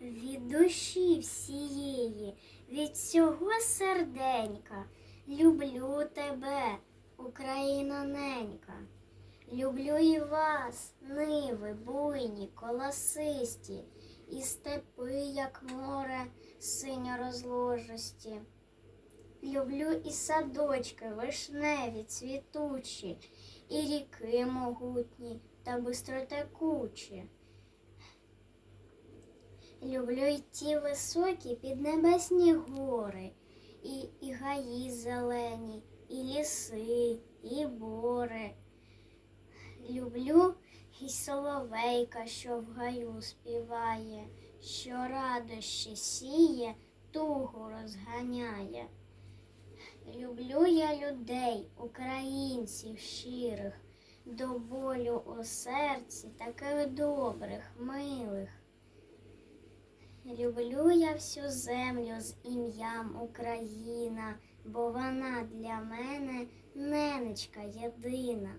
від душі всієї, від всього серденька. Люблю тебе, Україна ненька. Люблю і вас, ниви, буйні, колосисті, і степи, як море, синьо розложисті. Люблю і садочки вишневі, цвітучі, і ріки могутні та бистротекучі. Люблю й ті високі піднебесні гори, і, і гаї зелені, і ліси, і бори. Люблю і соловейка, що в гаю співає, що радощі сіє, тугу розганяє. Люблю я людей, українців щирих, до болю у серці, таких добрих, милих. Люблю я всю землю з ім'ям Україна, бо вона для мене ненечка єдина.